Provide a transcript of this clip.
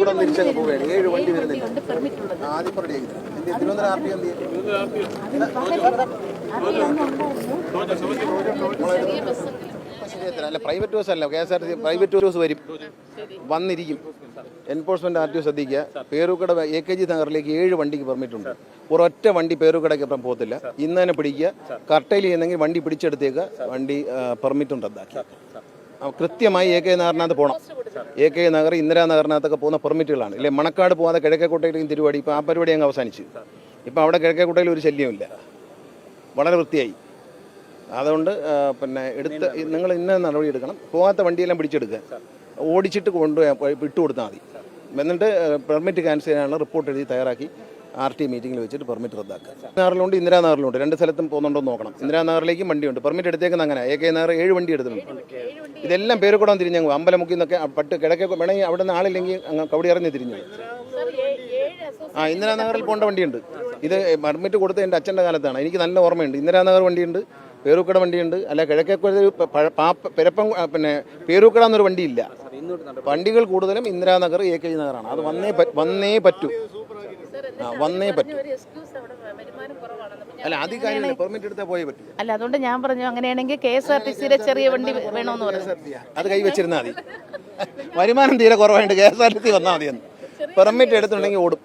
പേരുകൂടം തിരിച്ചങ്ങ് പോവുകയാണ്. ഏഴ് വണ്ടി വരുന്നില്ല ആദ്യം പറഞ്ഞു എന്ത് തിരുവനന്തപുരം ആർ ടി എന്ത് അല്ല പ്രൈവറ്റ് ബസ് അല്ല K S R T C private bus വരും. വന്നിരിക്കും. എൻഫോഴ്സ്മെന്റ് ആർ ടി ഒ ശ്രദ്ധിക്കുക. പേരൂക്കട എ കെ ജി നഗറിലേക്ക് ഏഴ് വണ്ടിക്ക് പെർമിറ്റ് ഉണ്ട്. ഒരൊറ്റ വണ്ടി പേരൂക്കടയ്ക്ക് അപ്പുറം പോകത്തില്ല. ഇന്ന് തന്നെ പിടിക്കുക. കർട്ടയിൽ ചെയ്യുന്നെങ്കിൽ വണ്ടി പിടിച്ചെടുത്തേക്ക് വണ്ടി പെർമിറ്റും റദ്ദാക്കി കൃത്യമായി എ കെ നഗറിനകത്ത് പോകണം എ കെ നഗർ ഇന്ദിരാനഗറിനകത്തൊക്കെ പോകുന്ന പെർമിറ്റുകളാണ്. ഇല്ലേ മണക്കാട് പോകാതെ കിഴക്കേക്കോട്ടയിലേക്കും തിരുവാടി ഇപ്പോൾ ആ പരിപാടി അങ്ങ് അവസാനിച്ചു. ഇപ്പോൾ അവിടെ കിഴക്കേക്കോട്ടയിൽ ഒരു ശല്യമില്ല വളരെ വൃത്തിയായി. അതുകൊണ്ട് പിന്നെ എടുത്ത് നിങ്ങൾ ഇന്ന നടപടി എടുക്കണം. പോകാത്ത വണ്ടിയെല്ലാം പിടിച്ചെടുക്കുക. ഓടിച്ചിട്ട് കൊണ്ടുപോയി വിട്ടുകൊടുത്താൽ മതി. എന്നിട്ട് പെർമിറ്റ് ക്യാൻസൽ ചെയ്യാനുള്ള റിപ്പോർട്ട് എഴുതി തയ്യാറാക്കി. ആർ ടി മീറ്റിംഗിൽ വെച്ചിട്ട് പെർമിറ്റ് റദ്ദാക്കുക. നഗറിലുണ്ട് ഇന്ദിരാനഗറിലുണ്ട് രണ്ട് സ്ഥലത്തും പോകുന്നുണ്ടോ നോക്കണം. ഇന്ദിരാനഗറിലേക്കും വണ്ടിയുണ്ട്. പെർമിറ്റ് എടുത്തേക്കുന്ന അങ്ങനെ. എ കെ നഗർ ഏഴ് വണ്ടി എടുത്തിട്ടുണ്ട്. ഇതെല്ലാം പേര് കൂടാൻ തിരിഞ്ഞു അമ്പലമുക്കിൽ നിന്നൊക്കെ പട്ട് കിഴക്കെ വേണമെങ്കിൽ അവിടെ നിന്ന് ആളില്ലെങ്കിൽ അങ്ങ് കവടി ഇറങ്ങി തിരിഞ്ഞു ആ ഇന്ദിരാനഗറിൽ പോകേണ്ട വണ്ടിയുണ്ട്. ഇത് പെർമിറ്റ് കൊടുത്ത എന്റെ അച്ഛന്റെ കാലത്താണ്. എനിക്ക് നല്ല ഓർമ്മയുണ്ട്. ഇന്ദിരാനഗർ വണ്ടിയുണ്ട് പേരൂക്കട വണ്ടിയുണ്ട്. അല്ല കിഴക്കേക്കൊരു പെരപ്പം പിന്നെ പേരൂക്കട എന്നൊരു വണ്ടിയില്ല. വണ്ടികൾ കൂടുതലും ഇന്ദിരാനഗർ എ കെ നഗറാണ് അത് വന്നേ വന്നേ പറ്റൂ. വന്നേ പറ്റൂ. അല്ല അത് പെർമിറ്റ് എടുത്താൽ പോയേ പറ്റൂ. അല്ല അതുകൊണ്ട് ഞാൻ പറഞ്ഞു അങ്ങനെയാണെങ്കിൽ കെ എസ് ആർ ടി സിയിലെ ചെറിയ വണ്ടി വേണമെന്ന് പറഞ്ഞു. അത് കൈവച്ചിരുന്നാൽ മതി. വരുമാനം തീരെ കുറവായിട്ട് K S R T C വന്നാൽ മതിയെന്ന് പെർമിറ്റ് എടുത്തിട്ടുണ്ടെങ്കിൽ ഓടും.